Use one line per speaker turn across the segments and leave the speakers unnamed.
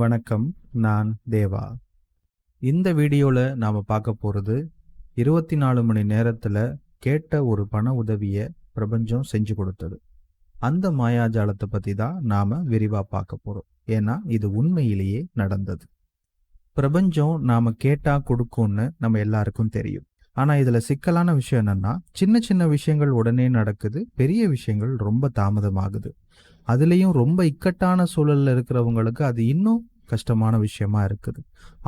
வணக்கம் நான் தேவா. இந்த வீடியோவில் நாம் பார்க்க போகிறது இருபத்தி நாலு மணி நேரத்தில் கேட்ட ஒரு பண உதவியை பிரபஞ்சம் செஞ்சு கொடுத்தது. அந்த மாயாஜாலத்தை பற்றி தான் நாம் விரிவாக பார்க்க போகிறோம் ஏன்னா இது உண்மையிலேயே நடந்தது. பிரபஞ்சம் நாம் கேட்டால் கொடுக்கும்னு நம்ம எல்லாருக்கும் தெரியும். ஆனால் இதில் சிக்கலான விஷயம் என்னன்னா சின்ன சின்ன விஷயங்கள் உடனே நடக்குது பெரிய விஷயங்கள் ரொம்ப தாமதமாகுது. அதுலேயும் ரொம்ப இக்கட்டான சூழலில் இருக்கிறவங்களுக்கு அது இன்னும் கஷ்டமான விஷயமா இருக்குது.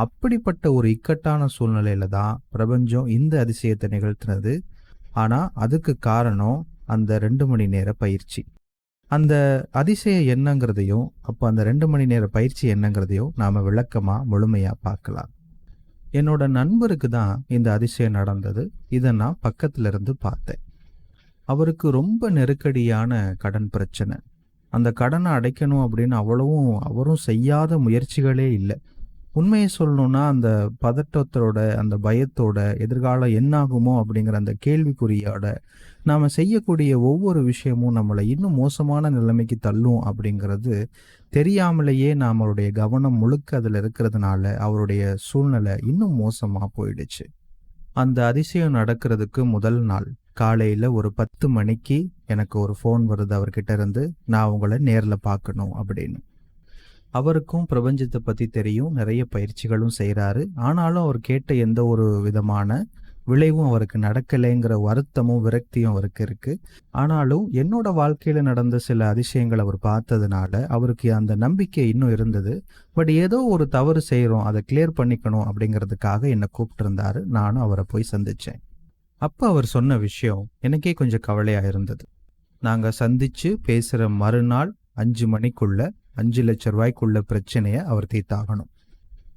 அப்படிப்பட்ட ஒரு இக்கட்டான சூழ்நிலையில தான் பிரபஞ்சம் இந்த அதிசயத்தை நிகழ்த்தினது. ஆனால் அதுக்கு காரணம் அந்த ரெண்டு மணி நேர பயிற்சி. அந்த அதிசயம் என்னங்கிறதையும் அப்போ அந்த ரெண்டு மணி நேர பயிற்சி என்னங்கிறதையும் நாம் விளக்கமாக முழுமையாக பார்க்கலாம். என்னோட நண்பருக்கு தான் இந்த அதிசயம் நடந்தது. இதை நான் பக்கத்துல இருந்து பார்த்தேன். அவருக்கு ரொம்ப நெருக்கடியான கடன் பிரச்சனை. அந்த கடனை அடைக்கணும் அப்படின்னு அவ்வளவும் அவரும் செய்யாத முயற்சிகளே இல்லை. உண்மையை சொல்லணும்னா அந்த பதட்டத்தோட அந்த பயத்தோட எதிர்காலம் என்னாகுமோ அப்படிங்கிற அந்த கேள்விக்குறியோட நாம் செய்யக்கூடிய ஒவ்வொரு விஷயமும் நம்மளை இன்னும் மோசமான நிலைமைக்கு தள்ளும் அப்படிங்கிறது தெரியாமலேயே நம்மளுடைய கவனம் முழுக்க அதில் இருக்கிறதுனால அவருடைய சூழ்நிலை இன்னும் மோசமாக போயிடுச்சு. அந்த அதிசயம் நடக்கிறதுக்கு முதல் நாள் காலையில் ஒரு பத்து மணிக்கு எனக்கு ஒரு ஃபோன் வருது அவர்கிட்ட இருந்து நான் உங்களை நேரில் பார்க்கணும் அப்படின்னு. அவருக்கும் பிரபஞ்சத்தை பற்றி தெரியும் நிறைய பயிற்சிகளும் செய்கிறாரு ஆனாலும் அவர் கேட்ட எந்த ஒரு விதமான விளைவும் அவருக்கு நடக்கலைங்கிற வருத்தமும் விரக்தியும் அவருக்கு இருக்கு. ஆனாலும் என்னோட வாழ்க்கையில நடந்த சில அதிசயங்கள் அவர் பார்த்ததுனால அவருக்கு அந்த நம்பிக்கை இன்னும் இருந்தது. பட் ஏதோ ஒரு தவறு செய்கிறோம் அதை கிளியர் பண்ணிக்கணும் அப்படிங்கிறதுக்காக என்னை கூப்பிட்டு நானும் அவரை போய் சந்திச்சேன். அப்போ அவர் சொன்ன விஷயம் எனக்கே கொஞ்சம் கவலையாக இருந்தது. நாங்கள் சந்தித்து பேசுகிற மறுநாள் அஞ்சு மணிக்குள்ள அஞ்சு லட்ச ரூபாய்க்குள்ள பிரச்சனையை அவர் தீர்த்தாகணும்.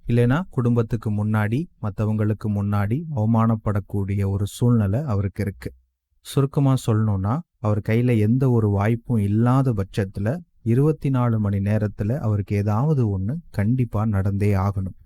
இல்லைனா குடும்பத்துக்கு முன்னாடி மற்றவங்களுக்கு முன்னாடி அவமானப்படக்கூடிய ஒரு சூழ்நிலை அவருக்கு இருக்கு. சுருக்கமாக சொல்லணும்னா அவர் கையில் எந்த ஒரு வாய்ப்பும் இல்லாத பட்சத்தில் இருபத்தி நாலு மணி நேரத்தில் அவருக்கு ஏதாவது ஒன்று கண்டிப்பாக நடந்தே ஆகணும்.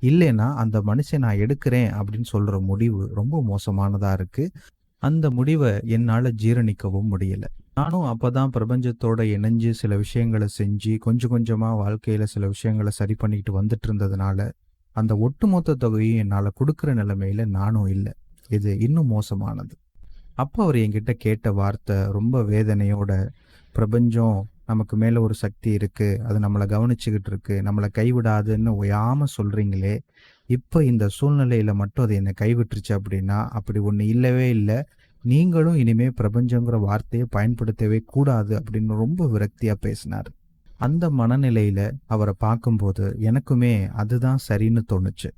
இல்லைன்னா அந்த மனுஷன் நான் எடுக்கிறேன் அப்படின்னு சொல்கிற முடிவு ரொம்ப மோசமானதாக இருக்குது அந்த முடிவை என்னால் ஜீரணிக்கவும் முடியலை. நானும் அப்பதான் பிரபஞ்சத்தோட இணைஞ்சு சில விஷயங்களை செஞ்சு கொஞ்சம் கொஞ்சமா வாழ்க்கையில சில விஷயங்களை சரி பண்ணிட்டு வந்துட்டு இருந்ததுனால அந்த ஒட்டுமொத்த தொகையும் என்னால் கொடுக்குற நிலைமையில நானும் இல்லை. இது இன்னும் மோசமானது. அப்போ அவர் என்கிட்ட கேட்ட வார்த்தை ரொம்ப வேதனையோட பிரபஞ்சம் நமக்கு மேலே ஒரு சக்தி இருக்கு. அது நம்மளை கவனிச்சுக்கிட்டு இருக்கு. நம்மளை கைவிடாதுன்னு ஒயாம சொல்றீங்களே. இப்போ இந்த சூழ்நிலையில மட்டும் அது என்னை கைவிட்டுருச்சு அப்படின்னா அப்படி ஒன்று இல்லவே இல்லை. நீங்களும் இனிமே பிரபஞ்சங்கிற வார்த்தையை பயன்படுத்தவே கூடாது அப்படின்னு ரொம்ப விரக்தியா பேசினார். அந்த மனநிலையில அவரை பார்க்கும்போது எனக்குமே அதுதான் சரின்னு தோணுச்சு.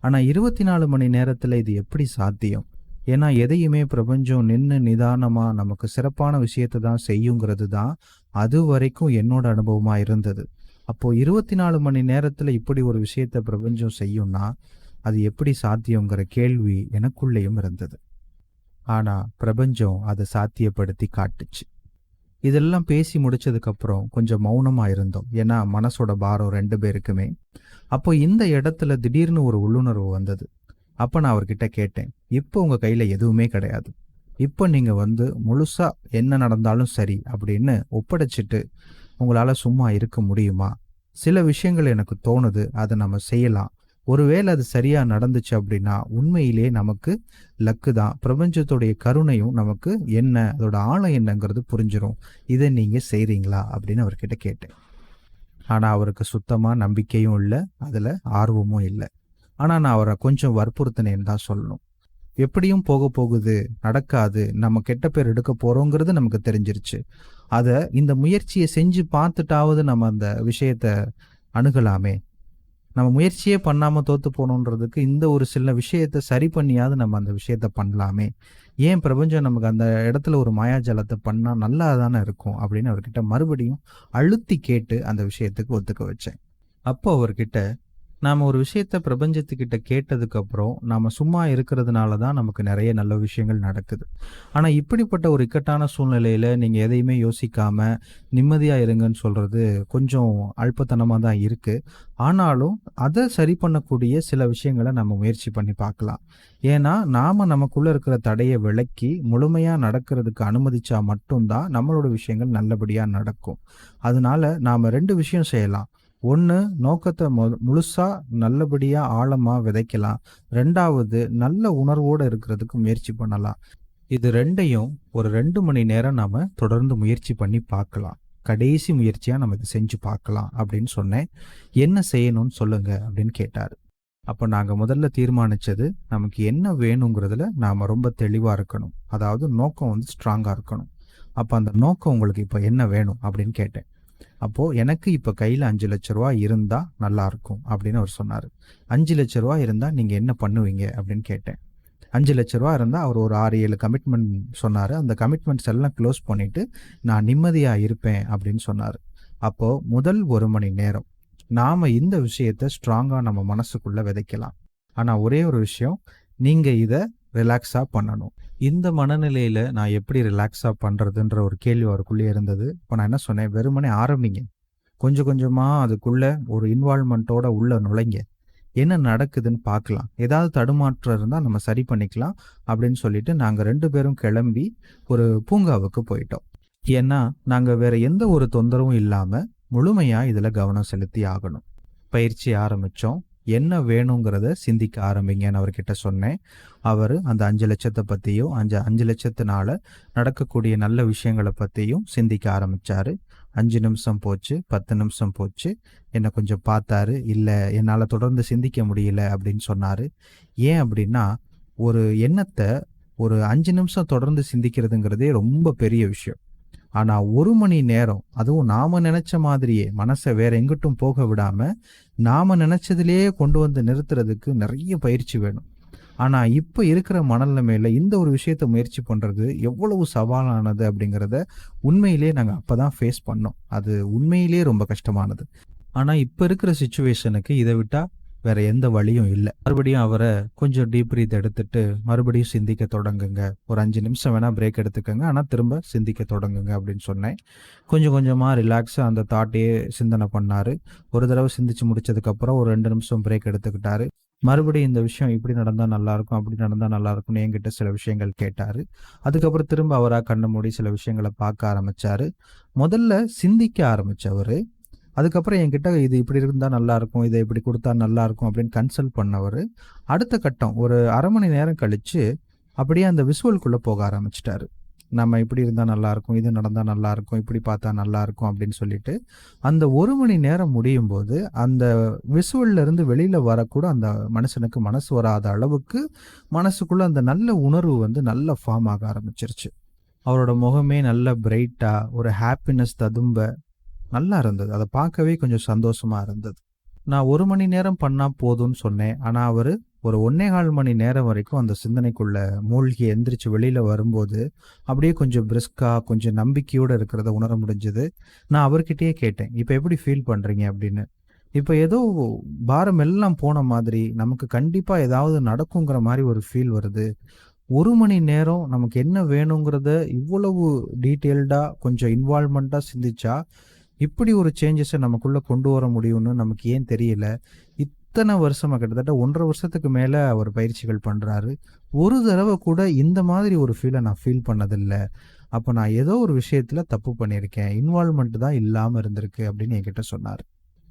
ஆனா இருபத்தி நாலு மணி நேரத்துல இது எப்படி சாத்தியம்? ஏன்னா எதையுமே பிரபஞ்சம் நின்று நிதானமா நமக்கு சிறப்பான விஷயத்தை தான் செய்யுங்கிறது தான் அது வரைக்கும் என்னோட அனுபவமா இருந்தது. அப்போ இருபத்தி நாலு மணி நேரத்துல இப்படி ஒரு விஷயத்த பிரபஞ்சம் செய்யும்னா அது எப்படி சாத்தியங்கிற கேள்வி எனக்குள்ளேயும் இருந்தது. ஆனா பிரபஞ்சம் அதை சாத்தியப்படுத்தி காட்டுச்சு. இதெல்லாம் பேசி முடிச்சதுக்கப்புறம் கொஞ்சம் மௌனமாக இருந்தோம். ஏன்னா மனசோட பாரம் ரெண்டு பேருக்குமே. அப்போ இந்த இடத்துல திடீர்னு ஒரு உள்ளுணர்வு வந்தது. அப்போ நான் அவர்கிட்ட கேட்டேன் இப்போ உங்கள் கையில் எதுவுமே கிடையாது. இப்போ நீங்கள் வந்து முழுசாக என்ன நடந்தாலும் சரி அப்படின்னு ஒப்படைச்சிட்டு உங்களால் சும்மா இருக்க முடியுமா? சில விஷயங்கள் எனக்கு தோணுது அதை நம்ம செய்யலாம். ஒருவேளை அது சரியா நடந்துச்சு அப்படின்னா உண்மையிலேயே நமக்கு லக்கு தான். பிரபஞ்சத்துடைய கருணையும் நமக்கு என்ன அதோட ஆழம் என்னங்கிறது புரிஞ்சிடும் இதை நீங்க செய்றீங்களா அப்படின்னு அவர்கிட்ட கேட்டேன். ஆனா அவருக்கு சுத்தமா நம்பிக்கையும் இல்லை அதுல ஆர்வமும் இல்லை. ஆனா நான் அவரை கொஞ்சம் வற்புறுத்தினேன்னு தான் சொல்லணும். எப்படியும் போக போகுது நடக்காது நம்ம கெட்ட பேர் எடுக்க போறோங்கிறது நமக்கு தெரிஞ்சிருச்சு. அதை இந்த முயற்சியை செஞ்சு பார்த்துட்டாவது நம்ம அந்த விஷயத்த அணுகலாமே. நம்ம முயற்சியே பண்ணாமல் தோற்று போகணுன்றதுக்கு இந்த ஒரு சில விஷயத்த சரி பண்ணியாவது நம்ம அந்த விஷயத்த பண்ணலாமே. ஏன் பிரபஞ்சம் நமக்கு அந்த இடத்துல ஒரு மாயாஜலத்தை பண்ணால் நல்லா தானே இருக்கும் அப்படின்னு அவர்கிட்ட மறுபடியும் அழுத்தி கேட்டு அந்த விஷயத்துக்கு ஒத்துக்க வச்சேன். அப்போ அவர்கிட்ட நாம் ஒரு விஷயத்த பிரபஞ்சத்துக்கிட்ட கேட்டதுக்கப்புறம் நாம் சும்மா இருக்கிறதுனால தான் நமக்கு நிறைய நல்ல விஷயங்கள் நடக்குது. ஆனால் இப்படிப்பட்ட ஒரு இக்கட்டான சூழ்நிலையில் நீங்கள் எதையுமே யோசிக்காமல் நிம்மதியாக இருங்கன்னு சொல்கிறது கொஞ்சம் அல்பத்தனமாக தான் இருக்குது ஆனாலும் அதை சரி பண்ணக்கூடிய சில விஷயங்களை நம்ம முயற்சி பண்ணி பார்க்கலாம். ஏன்னா நாம் நமக்குள்ளே இருக்கிற தடையை விளக்கி முழுமையாக நடக்கிறதுக்கு அனுமதிச்சா மட்டும்தான் நம்மளோட விஷயங்கள் நல்லபடியாக நடக்கும். அதனால நாம் ரெண்டு விஷயம் செய்யலாம். ஒன்று நோக்கத்தை மு முழுசாக நல்லபடியாக ஆழமாக விதைக்கலாம். ரெண்டாவது நல்ல உணர்வோடு இருக்கிறதுக்கு முயற்சி பண்ணலாம். இது ரெண்டையும் ஒரு ரெண்டு மணி நேரம் நாம் தொடர்ந்து முயற்சி பண்ணி பார்க்கலாம். கடைசி முயற்சியாக நம்ம இதை செஞ்சு பார்க்கலாம் அப்படின்னு சொன்னேன். என்ன செய்யணும்னு சொல்லுங்க அப்படின்னு கேட்டார். அப்போ நாங்கள் முதல்ல தீர்மானித்தது நமக்கு என்ன வேணுங்கிறதுல நாம் ரொம்ப தெளிவாக இருக்கணும். அதாவது நோக்கம் வந்து ஸ்ட்ராங்காக இருக்கணும். அப்போ அந்த நோக்கம் உங்களுக்கு இப்போ என்ன வேணும் அப்படின்னு கேட்டேன். அப்போது எனக்கு இப்போ கையில் அஞ்சு லட்ச ரூபா இருந்தால் நல்லா இருக்கும் அப்படின்னு அவர் சொன்னார். அஞ்சு லட்ச ரூபா இருந்தால் நீங்கள் என்ன பண்ணுவீங்க அப்படின்னு கேட்டேன். அஞ்சு லட்ச ரூபா இருந்தால் அவர் ஒரு ஆறு ஏழு கமிட்மெண்ட் சொன்னார். அந்த கமிட்மெண்ட்ஸ் எல்லாம் க்ளோஸ் பண்ணிவிட்டு நான் நிம்மதியாக இருப்பேன் அப்படின்னு சொன்னார். அப்போது முதல் ஒரு மணி நேரம் நாம் இந்த விஷயத்தை ஸ்ட்ராங்காக நம்ம மனசுக்குள்ளே விதைக்கலாம். ஆனால் ஒரே ஒரு விஷயம் நீங்கள் இதை ரிலாக்ஸாக பண்ணணும். இந்த மனநிலையில் நான் எப்படி ரிலாக்ஸாக பண்ணுறதுன்ற ஒரு கேள்வி அவருக்குள்ளே இருந்தது. இப்போ நான் என்ன சொன்னேன்? வெறுமனே ஆரம்பிங்க. கொஞ்சம் கொஞ்சமாக அதுக்குள்ளே ஒரு இன்வால்மெண்ட்டோட உள்ள நுழைங்க. என்ன நடக்குதுன்னு பார்க்கலாம். ஏதாவது தடுமாற்றம் இருந்தால் நம்ம சரி பண்ணிக்கலாம் அப்படின்னு சொல்லிட்டு நாங்கள் ரெண்டு பேரும் கிளம்பி ஒரு பூங்காவுக்கு போயிட்டோம். ஏன்னா நாங்கள் வேற எந்த ஒரு தொந்தரவும் இல்லாமல் முழுமையாக இதில் கவனம் செலுத்தி ஆகணும். பயிற்சி ஆரம்பித்தோம் என்ன வேணுங்கிறத சிந்திக்க ஆரம்பிங்கன்னு அவர்கிட்ட சொன்னேன். அவர் அந்த அஞ்சு லட்சத்தை பற்றியும் அஞ்சு அஞ்சு லட்சத்தினால நடக்கக்கூடிய நல்ல விஷயங்களை பற்றியும் சிந்திக்க ஆரம்பித்தார் அஞ்சு நிமிஷம் போச்சு பத்து நிமிஷம் போச்சு. என்னை கொஞ்சம் பார்த்தாரு இல்லை என்னால் தொடர்ந்து சிந்திக்க முடியல அப்படின்னு சொன்னார். ஏன் அப்படின்னா ஒரு எண்ணத்தை ஒரு அஞ்சு நிமிஷம் தொடர்ந்து சிந்திக்கிறதுங்கிறதே ரொம்ப பெரிய விஷயம். ஆனால் ஒரு மணி நேரம் அதுவும் நாம் நினச்ச மாதிரியே மனசை வேற எங்கிட்டும் போக விடாமல் நாம் நினச்சதுலேயே கொண்டு வந்து நிறுத்துறதுக்கு நிறைய பயிற்சி வேணும். ஆனால் இப்போ இருக்கிற மனநிலைமையில் இந்த ஒரு விஷயத்தை முயற்சி பண்ணுறது எவ்வளவு சவாலானது அப்படிங்கிறத உண்மையிலே நாங்கள் அப்போ தான் ஃபேஸ் பண்ணோம். அது உண்மையிலே ரொம்ப கஷ்டமானது. ஆனால் இப்போ இருக்கிற சுச்சுவேஷனுக்கு இதை விட்டால் வேற எந்த வழியும் இல்லை. மறுபடியும் அவரை கொஞ்சம் டீப் பிரீத் எடுத்துட்டு மறுபடியும் சிந்திக்க தொடங்குங்க. ஒரு அஞ்சு நிமிஷம் வேணால் பிரேக் எடுத்துக்கோங்க. ஆனால் திரும்ப சிந்திக்க தொடங்குங்க அப்படின்னு சொன்னேன். கொஞ்சம் கொஞ்சமாக ரிலாக்ஸாக அந்த தாட்டையே சிந்தனை பண்ணார். ஒரு தடவை சிந்திச்சு முடிச்சதுக்கப்புறம் ஒரு ரெண்டு நிமிஷம் பிரேக் எடுத்துக்கிட்டாரு. மறுபடியும் இந்த விஷயம் இப்படி நடந்தால் நல்லாயிருக்கும் அப்படி நடந்தால் நல்லாயிருக்கும்னு என்கிட்ட சில விஷயங்கள் கேட்டார். அதுக்கப்புறம் திரும்ப அவராக கண்ண மூடி சில விஷயங்களை பார்க்க ஆரம்பித்தார் முதல்ல சிந்திக்க ஆரம்பித்தவர் அதுக்கப்புறம் என்கிட்ட இது இப்படி இருந்தால் நல்லாயிருக்கும் இதை இப்படி கொடுத்தா நல்லாயிருக்கும் அப்படின்னு கன்சல்ட் பண்ணவர். அடுத்த கட்டம் ஒரு அரை மணி நேரம் கழித்து அப்படியே அந்த விசுவலுக்குள்ளே போக ஆரம்பிச்சிட்டாரு. நம்ம இப்படி இருந்தால் நல்லாயிருக்கும் இது நடந்தால் நல்லாயிருக்கும் இப்படி பார்த்தா நல்லாயிருக்கும் அப்படின்னு சொல்லிட்டு அந்த ஒரு மணி நேரம் முடியும் போது அந்த visual-ல இருந்து வெளியில் வரக்கூட அந்த மனுஷனுக்கு மனசு வராத அளவுக்கு மனசுக்குள்ளே அந்த நல்ல உணர்வு வந்து நல்ல ஃபார்ம் ஆக ஆரம்பிச்சிருச்சு. அவரோட முகமே நல்ல பிரைட்டாக ஒரு ஹாப்பினஸ் ததும்ப நல்லா இருந்தது. அதை பார்க்கவே கொஞ்சம் சந்தோஷமா இருந்தது. நான் ஒரு மணி நேரம் பண்ணால் போதும்னு சொன்னேன். ஆனால் அவர் ஒரு ஒன்னே கால் மணி நேரம் வரைக்கும் அந்த சிந்தனைக்குள்ள மூழ்கி எந்திரிச்சு வெளியில் வரும்போது அப்படியே கொஞ்சம் பிரிஸ்காக கொஞ்சம் நம்பிக்கையோடு இருக்கிறத உணர முடிஞ்சது. நான் அவர்கிட்டயே கேட்டேன் இப்போ எப்படி ஃபீல் பண்ணுறீங்க அப்படின்னு. இப்போ ஏதோ பாரம் எல்லாம் போன மாதிரி நமக்கு கண்டிப்பாக ஏதாவது நடக்குங்கிற மாதிரி ஒரு ஃபீல் வருது. ஒரு மணி நேரம் நமக்கு என்ன வேணுங்கிறத இவ்வளவு டீட்டெயில்டாக கொஞ்சம் இன்வால்மெண்ட்டாக சிந்திச்சா இப்படி ஒரு சேஞ்சஸை நமக்குள்ளே கொண்டு வர முடியும்னு நமக்கு ஏன் தெரியல? இத்தனை வருஷமாக கிட்டத்தட்ட ஒன்றரை வருஷத்துக்கு மேலே அவர் பயிற்சிகள் பண்ணுறாரு ஒரு தடவை கூட இந்த மாதிரி ஒரு ஃபீலை நான் ஃபீல் பண்ணதில்லை. அப்போ நான் ஏதோ ஒரு விஷயத்தில் தப்பு பண்ணியிருக்கேன். இன்வால்மெண்ட் தான் இல்லாமல் இருந்திருக்கு அப்படின்னு என்கிட்ட சொன்னார்.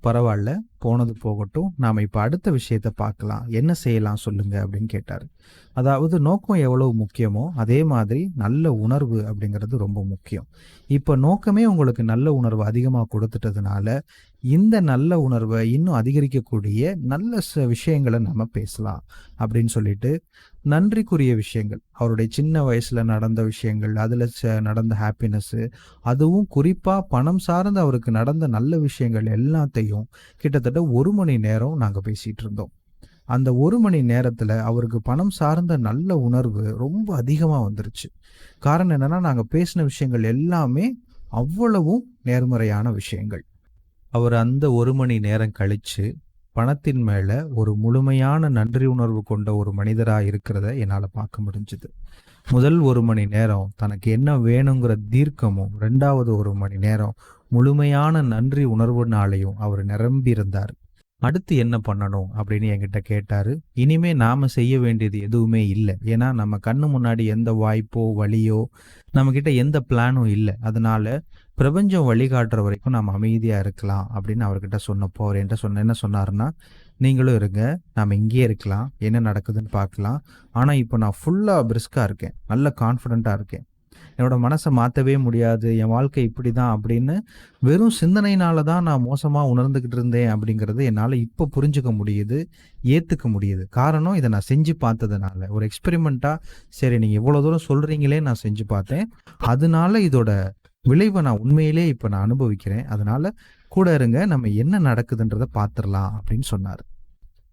பரவாயில்ல போனது போகட்டும். நாம் இப்போ அடுத்த விஷயத்தை பார்க்கலாம். என்ன செய்யலாம் சொல்லுங்க அப்படின்னு கேட்டார். அதாவது நோக்கம் எவ்வளவு முக்கியமோ அதே மாதிரி நல்ல உணர்வு அப்படிங்கிறது ரொம்ப முக்கியம். இப்போ நோக்கமே உங்களுக்கு நல்ல உணர்வு அதிகமாக கொடுத்துட்டதுனால இந்த நல்ல உணர்வை இன்னும் அதிகரிக்கக்கூடிய நல்ல ச விஷயங்களை நம்ம பேசலாம் அப்படின்னு சொல்லிட்டு நன்றிக்குரிய விஷயங்கள். அவருடைய சின்ன வயசுல நடந்த விஷயங்கள் அதில் நடந்த ஹாப்பினஸ்ஸு அதுவும் குறிப்பாக பணம் சார்ந்து அவருக்கு நடந்த நல்ல விஷயங்கள் எல்லாத்தையும் கிட்டத்தட்ட ஒரு மணி நேரம் நாங்கள் பேசிட்டு இருந்தோம். அந்த ஒரு மணி நேரத்தில் அவருக்கு பணம் சார்ந்த நல்ல உணர்வு ரொம்ப அதிகமாக வந்துருச்சு. காரணம் என்னன்னா நாங்கள் பேசின விஷயங்கள் எல்லாமே அவ்வளவும் நேர்மறையான விஷயங்கள். அவர் அந்த ஒரு மணி நேரம் கழிச்சு பணத்தின் மேலே ஒரு முழுமையான நன்றி உணர்வு கொண்ட ஒரு மனிதராக இருக்கிறத என்னால் பார்க்க முடிஞ்சுது. முதல் ஒரு மணி நேரம் தனக்கு என்ன வேணுங்கிற தீர்க்கமும் ரெண்டாவது ஒரு மணி நேரம் முழுமையான நன்றி உணர்வுனாலையும் அவர் நிரம்பி இருந்தார். அடுத்து என்ன பண்ணணும் அப்படின்னு என்கிட்ட கேட்டாரு. இனிமே நாம செய்ய வேண்டியது எதுவுமே இல்லை. ஏன்னா நம்ம கண்ணு முன்னாடி எந்த வாய்ப்போ வழியோ நம்ம கிட்ட எந்த பிளானும் இல்லை. அதனால பிரபஞ்சம் வழிகாட்டுற வரைக்கும் நாம் அமைதியாக இருக்கலாம் அப்படின்னு அவர்கிட்ட சொன்னப்போ அவர் என்கிட்ட சொன்ன என்ன சொன்னாருன்னா நீங்களும் இருங்க நாம் இங்கேயே இருக்கலாம் என்ன நடக்குதுன்னு பார்க்கலாம். ஆனால் இப்போ நான் ஃபுல்லாக பிரிஸ்காக இருக்கேன் நல்ல கான்ஃபிடென்ட்டா இருக்கேன். என்னோட மனசை மாற்றவே முடியாது என் வாழ்க்கை இப்படி தான் அப்படின்னு வெறும் சிந்தனையினால தான் நான் மோசமாக உணர்ந்துக்கிட்டு இருந்தேன் அப்படிங்கிறது என்னால் இப்போ புரிஞ்சுக்க முடியுது ஏற்றுக்க முடியுது. காரணம் இதை நான் செஞ்சு பார்த்ததுனால. ஒரு எக்ஸ்பெரிமெண்ட்டாக சரி நீங்கள் இவ்வளோ தூரம் சொல்கிறீங்களே நான் செஞ்சு பார்த்தேன். அதனால இதோட விளைவை நான் உண்மையிலே இப்போ நான் அனுபவிக்கிறேன். அதனால கூட இருங்க நம்ம என்ன நடக்குதுன்றதை பார்த்துடலாம் அப்படின்னு சொன்னார்.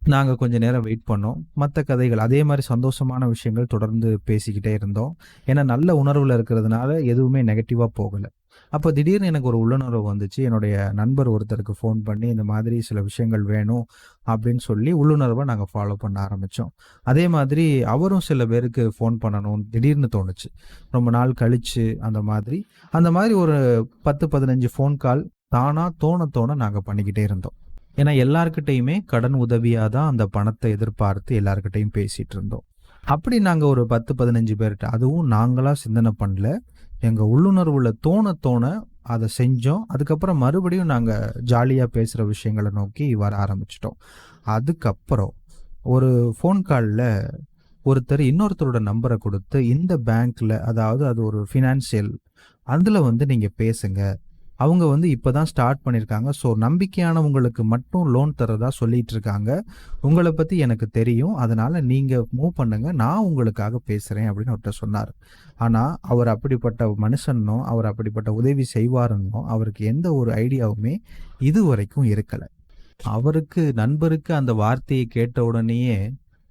நாங்கள் கொஞ்ச நேரம் வெயிட் பண்ணோம். மற்ற கதைகள் அதே மாதிரி சந்தோஷமான விஷயங்கள் தொடர்ந்து பேசிக்கிட்டே இருந்தோம். ஏன்னா நல்ல உணர்வில் இருக்கிறதுனால எதுவுமே நெகட்டிவாக போகலை. அப்போ திடீர்னு எனக்கு ஒரு உள்ளுணர்வு வந்துச்சு. என்னுடைய நண்பர் ஒருத்தருக்கு ஃபோன் பண்ணி இந்த மாதிரி சில விஷயங்கள் வேணும் அப்படின்னு சொல்லி உள்ளுணர்வை நாங்கள் ஃபாலோ பண்ண ஆரம்பித்தோம் அதே மாதிரி அவரும் சில பேருக்கு ஃபோன் பண்ணணும் திடீர்னு தோணுச்சு. ரொம்ப நாள் கழிச்சு அந்த மாதிரி. அந்த மாதிரி ஒரு பத்து பதினஞ்சு ஃபோன் கால் தானாக தோண தோண நாங்கள் பண்ணிக்கிட்டே இருந்தோம். ஏன்னா எல்லார்கிட்டையுமே கடன் உதவியாக தான் அந்த பணத்தை எதிர்பார்த்து எல்லார்கிட்டையும் பேசிகிட்டு இருந்தோம். அப்படி நாங்கள் ஒரு பத்து பதினஞ்சு பேர்கிட்ட அதுவும் நாங்களாக சிந்தனை பண்ணல. எங்கள் உள்ளுணர்வுல தோண தோண அதை செஞ்சோம். அதுக்கப்புறம் மறுபடியும் நாங்கள் ஜாலியாக பேசுகிற விஷயங்களை நோக்கி வர ஆரம்பிச்சிட்டோம். அதுக்கப்புறம் ஒரு ஃபோன் காலில் ஒருத்தர் இன்னொருத்தரோட நம்பரை கொடுத்து இந்த பேங்க்கில் அதாவது அது ஒரு ஃபினான்ஷியல் அதில் வந்து நீங்கள் பேசுங்க. அவங்க வந்து இப்போ தான் ஸ்டார்ட் பண்ணியிருக்காங்க ஸோ நம்பிக்கையானவங்களுக்கு மட்டும் லோன் தரதா சொல்லிட்டு இருக்காங்க உங்களை பற்றி எனக்கு தெரியும். அதனால் நீங்கள் மூவ் பண்ணுங்க. நான் உங்களுக்காக பேசுகிறேன் அப்படின்னு அவர்கிட்ட சொன்னார். ஆனால் அவர் அப்படிப்பட்ட மனுஷனும் அவர் அப்படிப்பட்ட உதவி செய்வாருன்னோ அவருக்கு எந்த ஒரு ஐடியாவுமே இது வரைக்கும் இருக்கலை. அவருக்கு நண்பருக்கு அந்த வார்த்தையை கேட்ட உடனேயே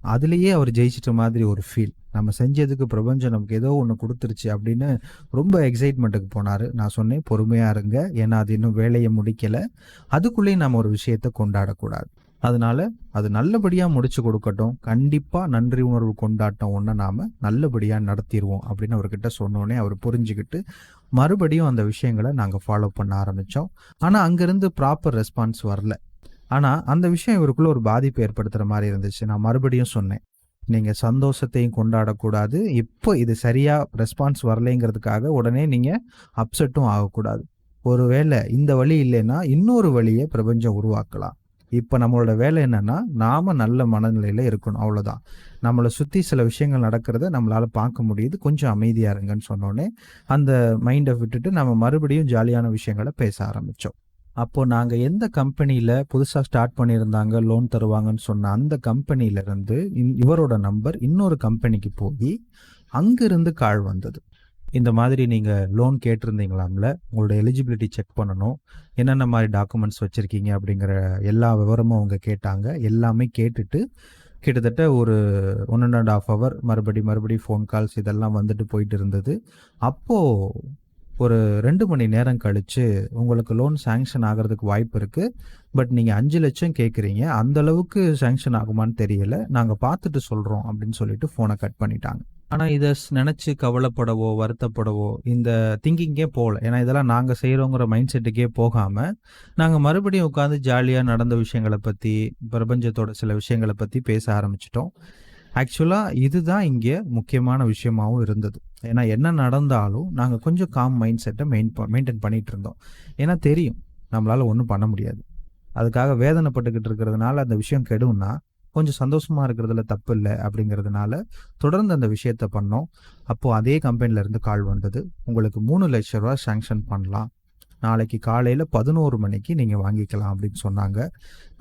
அதுலேயே அவர் ஜெயிச்சிட்ட மாதிரி ஒரு ஃபீல் நம்ம செஞ்சதுக்கு பிரபஞ்சம் நமக்கு ஏதோ ஒன்று கொடுத்துருச்சு அப்படின்னு ரொம்ப எக்ஸைட்மெண்ட்டுக்கு போனார். நான் சொன்னேன் பொறுமையாக இருங்க. ஏன்னா அது இன்னும் வேலையை முடிக்கலை. அதுக்குள்ளேயும் நம்ம ஒரு விஷயத்தை கொண்டாடக்கூடாது. அதனால அது நல்லபடியாக முடிச்சு கொடுக்கட்டும். கண்டிப்பாக நன்றி உணர்வு கொண்டாட்டம் ஒன்று நாம் நல்லபடியாக நடத்திடுவோம் அப்படின்னு அவர்கிட்ட சொன்னோன்னே அவர் புரிஞ்சுக்கிட்டு மறுபடியும் அந்த விஷயங்களை நாங்கள் ஃபாலோ பண்ண ஆரம்பித்தோம் ஆனால் அங்கேருந்து ப்ராப்பர் ரெஸ்பான்ஸ் வரல. ஆனால் அந்த விஷயம் இவருக்குள்ள ஒரு பாதிப்பு ஏற்படுத்துகிற மாதிரி இருந்துச்சு. நான் மறுபடியும் சொன்னேன். நீங்கள் சந்தோஷத்தையும் கொண்டாடக்கூடாது. இப்போ இது சரியாக ரெஸ்பான்ஸ் வரலைங்கிறதுக்காக உடனே நீங்கள் அப்செட்டும் ஆகக்கூடாது. ஒருவேளை இந்த வழி இல்லைன்னா இன்னொரு வழியை பிரபஞ்சம் உருவாக்கலாம். இப்போ நம்மளோட வேலை என்னன்னா நாம நல்ல மனநிலையில் இருக்கணும். அவ்வளோதான் நம்மளை சுற்றி சில விஷயங்கள் நடக்கிறத நம்மளால் பார்க்க முடியுது. கொஞ்சம் அமைதியாக இருங்கன்னு சொன்னோடனே அந்த மைண்டை விட்டுட்டு நம்ம மறுபடியும் ஜாலியான விஷயங்களை பேச ஆரம்பித்தோம் அப்போ நாங்கள் எந்த கம்பெனியில் புதுசாக ஸ்டார்ட் பண்ணியிருந்தாங்க லோன் தருவாங்கன்னு சொன்ன அந்த கம்பெனியிலேருந்து இவரோட நம்பர் இன்னொரு கம்பெனிக்கு போய் அங்கிருந்து கால் வந்தது. இந்த மாதிரி நீங்கள் லோன் கேட்டிருந்தீங்களாம்ல உங்களோட எலிஜிபிலிட்டி செக் பண்ணணும் என்னென்ன மாதிரி டாக்குமெண்ட்ஸ் வச்சுருக்கீங்க அப்படிங்கிற எல்லா விவரமும் அவங்க கேட்டாங்க. எல்லாமே கேட்டுட்டு கிட்டத்தட்ட ஒரு one and and half hour மறுபடி மறுபடி ஃபோன் கால்ஸ் இதெல்லாம் வந்துட்டு போயிட்டு இருந்தது. அப்போது ஒரு ரெண்டு மணி நேரம் கழித்து உங்களுக்கு லோன் சேங்ஷன் ஆகிறதுக்கு வாய்ப்பு இருக்குது பட் நீங்கள் அஞ்சு லட்சம் கேட்குறீங்க அந்த அளவுக்கு சேங்ஷன் ஆகுமான்னு தெரியல. நாங்கள் பார்த்துட்டு சொல்கிறோம் அப்படின்னு சொல்லிட்டு ஃபோனை கட் பண்ணிட்டாங்க. ஆனால் இதை நினச்சி கவலைப்படவோ வருத்தப்படவோ இந்த திங்கிங்கே போகல. ஏன்னா இதெல்லாம் நாங்கள் செய்கிறோங்கிற மைண்ட் செட்டுக்கே போகாமல் நாங்கள் மறுபடியும் உட்காந்து ஜாலியாக நடந்த விஷயங்களை பற்றி பிரபஞ்சத்தோட சில விஷயங்களை பற்றி பேச ஆரம்பிச்சிட்டோம். ஆக்சுவலாக இதுதான் இங்கே முக்கியமான விஷயமாகவும் இருந்தது. ஏன்னா என்ன நடந்தாலும் நாங்கள் கொஞ்சம் காம் மைண்ட் செட்டை மெயின் மெயின்டைன் பண்ணிகிட்டு இருந்தோம். ஏன்னா தெரியும். நம்மளால் ஒன்றும் பண்ண முடியாது. அதுக்காக வேதனைப்பட்டுக்கிட்டு இருக்கிறதுனால அந்த விஷயம் கெடும்னா கொஞ்சம் சந்தோஷமாக இருக்கிறதுல தப்பு இல்லை அப்படிங்கிறதுனால தொடர்ந்து அந்த விஷயத்த பண்ணோம். அப்போது அதே கம்பெனிலேருந்து கால் வந்தது. உங்களுக்கு மூணு லட்ச ரூபா சேங்ஷன் பண்ணலாம். நாளைக்கு காலையில் பதினோரு மணிக்கு நீங்கள் வாங்கிக்கலாம் அப்படின்னு சொன்னாங்க.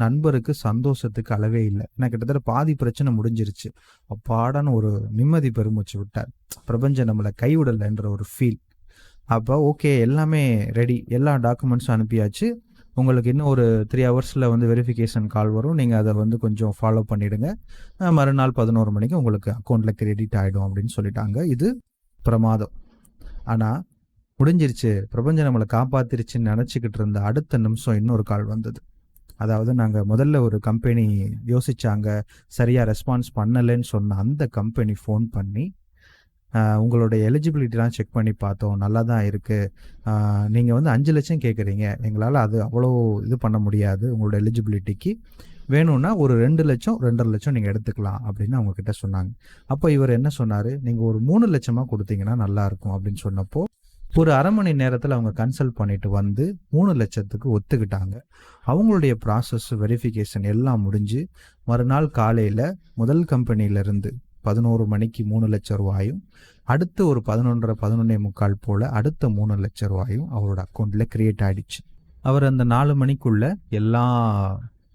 நண்பருக்கு சந்தோஷத்துக்கு அளவே இல்லை. ஏன்னா கிட்டத்தட்ட பாதி பிரச்சனை முடிஞ்சிருச்சு. அப்பாடான்னு ஒரு நிம்மதி பெருமூச்சு விட்டார். பிரபஞ்சம் நம்மளை கைவிடலைன்ற ஒரு ஃபீல் அப்போ ஓகே எல்லாமே ரெடி எல்லா டாக்குமெண்ட்ஸும் அனுப்பியாச்சு. உங்களுக்கு இன்னும் ஒரு த்ரீ ஹவர்ஸில் வந்து வெரிஃபிகேஷன் கால் வரும். நீங்கள் அதை வந்து கொஞ்சம் ஃபாலோ பண்ணிவிடுங்க மறுநாள் பதினோரு மணிக்கு உங்களுக்கு அக்கௌண்ட்டில் கிரெடிட் ஆகிடும் அப்படின்னு சொல்லிட்டாங்க. இது பிரமாதம். ஆனால் முடிஞ்சிருச்சு பிரபஞ்சம் நம்மளை காப்பாத்திருச்சுன்னு நினச்சிக்கிட்டு இருந்த அடுத்த நிமிஷம் இன்னொரு கால் வந்தது. அதாவது நாங்கள் முதல்ல ஒரு கம்பெனி யோசிச்சாங்க சரியாக ரெஸ்பான்ஸ் பண்ணலைன்னு சொன்ன அந்த கம்பெனி ஃபோன் பண்ணி உங்களோட உங்களுடைய எலிஜிபிலிட்டிலாம் செக் பண்ணி பார்த்தோம் நல்லா தான் இருக்குது நீங்கள் வந்து அஞ்சு லட்சம் கேட்குறீங்க எங்களால் அது அவ்வளோ இது பண்ண முடியாது உங்களோட எலிஜிபிலிட்டிக்கு. வேணும்னா ஒரு ரெண்டு லட்சம் ரெண்டரை லட்சம் நீங்கள் எடுத்துக்கலாம் அப்படின்னு அவங்க கிட்ட சொன்னாங்க. அப்போ இவர் என்ன சொன்னார்? நீங்கள் ஒரு மூணு லட்சமாக கொடுத்தீங்கன்னா நல்லாயிருக்கும் அப்படின்னு சொன்னப்போ ஒரு அரை மணி நேரத்தில் அவங்க கன்சல்ட் பண்ணிட்டு வந்து மூணு லட்சத்துக்கு ஒத்துக்கிட்டாங்க. அவங்களுடைய ப்ராசஸ் வெரிஃபிகேஷன் எல்லாம் முடிஞ்சு மறுநாள் காலையில் முதல் கம்பெனியிலேருந்து பதினோரு மணிக்கு மூணு லட்சம் ரூபாயும் அடுத்து ஒரு பதினொன்றரை பதினொன்னே முக்கால் போல் அடுத்த மூணு லட்சம் ரூபாயும் அவரோட அக்கௌண்ட்டில் கிரியேட் ஆகிடுச்சு அவர் அந்த நாலு மணிக்குள்ள எல்லா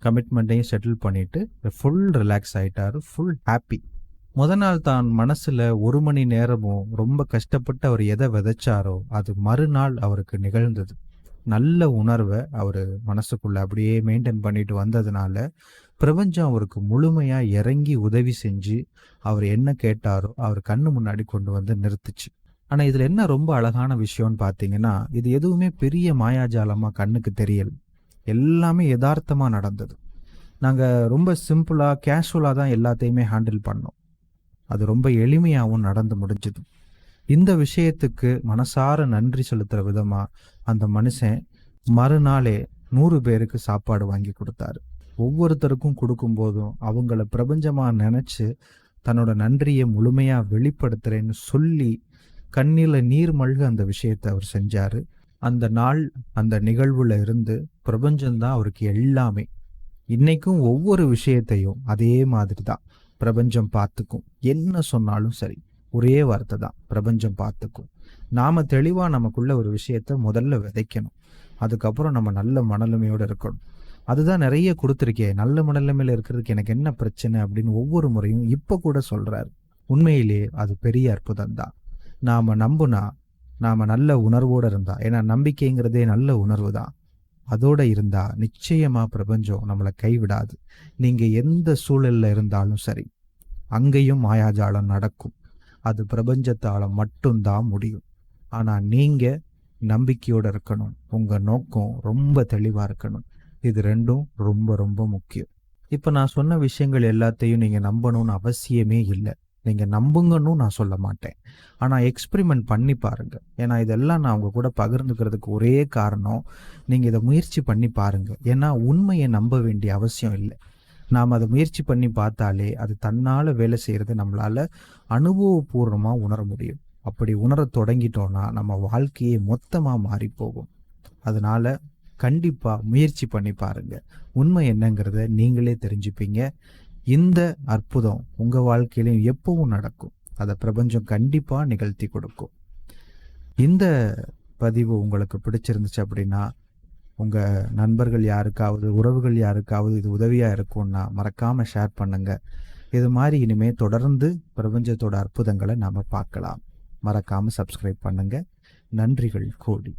கமிட்மெண்ட்டையும் செட்டில் பண்ணிட்டு ஃபுல் ரிலாக்ஸ் ஆகிட்டார் ஃபுல் ஹாப்பி முத நாள் தான் மனசுல ஒரு மணி நேரமும் ரொம்ப கஷ்டப்பட்டு அவர் எதை விதைச்சாரோ அது மறுநாள் அவருக்கு நிகழ்ந்தது. நல்ல உணர்வை அவர் மனசுக்குள்ள அப்படியே மெயின்டைன் பண்ணிட்டு வந்ததுனால பிரபஞ்சம் அவருக்கு முழுமையா இறங்கி உதவி செஞ்சு அவர் என்ன கேட்டாரோ அவர் கண்ணு முன்னாடி கொண்டு வந்து நிறுத்துச்சு. ஆனா இதுல என்ன ரொம்ப அழகான விஷயம்னு பாத்தீங்கன்னா இது எதுவுமே பெரிய மாயாஜாலமா கண்ணுக்கு தெரியல. எல்லாமே யதார்த்தமா நடந்தது. நாங்க ரொம்ப சிம்பிளா கேஷுவலா தான் எல்லாத்தையுமே ஹேண்டில் பண்ணோம். அது ரொம்ப எளிமையாகவும் நடந்து முடிஞ்சது. இந்த விஷயத்துக்கு மனசார நன்றி செலுத்துற விதமா அந்த மனுஷன் மறுநாளே நூறு பேருக்கு சாப்பாடு வாங்கி கொடுத்தாரு. ஒவ்வொருத்தருக்கும் கொடுக்கும்போதும் அவங்கள பிரபஞ்சமா நினைச்சு தன்னோட நன்றியை முழுமையா வெளிப்படுத்துறேன்னு சொல்லி கண்ணில நீர் மல்க அந்த விஷயத்தை அவர் செஞ்சாரு. அந்த நாள் அந்த நிகழ்வுல இருந்து பிரபஞ்சம்தான் அவருக்கு எல்லாமே. இன்னைக்கும் ஒவ்வொரு விஷயத்தையும் அதே மாதிரி தான் பிரபஞ்சம் பார்த்துக்கும். என்ன சொன்னாலும் சரி ஒரே வார்த்தை தான் பிரபஞ்சம் பார்த்துக்கும். நாம தெளிவா நமக்குள்ள ஒரு விஷயத்த முதல்ல விதைக்கணும். அதுக்கப்புறம் நம்ம நல்ல மனநிலைமையோட இருக்கணும். அதுதான் நிறைய கொடுத்துருக்கே நல்ல மனநிலைமையில இருக்கிறதுக்கு எனக்கு என்ன பிரச்சனை அப்படின்னு ஒவ்வொரு முறையும் இப்ப கூட சொல்றாரு. உண்மையிலே அது பெரிய அற்புதம் தான். நாம நம்புனா நாம நல்ல உணர்வோடு இருந்தா ஏன்னா நம்பிக்கைங்கிறதே நல்ல உணர்வு தான். அதோட இருந்தா நிச்சயமா பிரபஞ்சம் நம்மளை கைவிடாது. நீங்க எந்த சூழல்ல இருந்தாலும் சரி அங்கேயும் மாயாஜாலம் நடக்கும். அது பிரபஞ்சத்தால மட்டும்தான் முடியும். ஆனா நீங்க நம்பிக்கையோட இருக்கணும். உங்க நோக்கம் ரொம்ப தெளிவா இருக்கணும். இது ரெண்டும் ரொம்ப ரொம்ப முக்கியம். இப்ப நான் சொன்ன விஷயங்கள் எல்லாத்தையும் நீங்க நம்பணும்னு அவசியமே இல்லை. நீங்கள் நம்புங்கன்னு நான் சொல்ல மாட்டேன். ஆனால் எக்ஸ்பெரிமெண்ட் பண்ணி பாருங்கள் ஏன்னா இதெல்லாம் நான் உங்கள் கூட பகிர்ந்துக்கிறதுக்கு ஒரே காரணம் நீங்கள் இதை முயற்சி பண்ணி பாருங்கள் ஏன்னா உண்மையை நம்ப வேண்டிய அவசியம் இல்லை. நாம் அதை முயற்சி பண்ணி பார்த்தாலே அது தன்னால் வேலை செய்கிறது நம்மளால அனுபவபூர்வமாக உணர முடியும். அப்படி உணர தொடங்கிட்டோம்னா நம்ம வாழ்க்கையே மொத்தமாக மாறி போகும் அதனால் கண்டிப்பாக முயற்சி பண்ணி பாருங்கள் உண்மை என்னங்கிறத நீங்களே தெரிஞ்சுப்பீங்க. இந்த அற்புதம் உங்கள் வாழ்க்கையிலையும் எப்பவும் நடக்கும். அதை பிரபஞ்சம் கண்டிப்பாக நிகழ்த்தி கொடுக்கும். இந்த பதிவு உங்களுக்கு பிடிச்சிருந்துச்சு அப்படின்னா உங்கள் நண்பர்கள் யாருக்காவது உறவுகள் யாருக்காவது இது உதவியாக இருக்கும்னா மறக்காமல் ஷேர் பண்ணுங்கள் இது மாதிரி இனிமேல் தொடர்ந்து பிரபஞ்சத்தோட அற்புதங்களை நாம் பார்க்கலாம். மறக்காமல் சப்ஸ்கிரைப் பண்ணுங்கள் நன்றிகள் கோடி.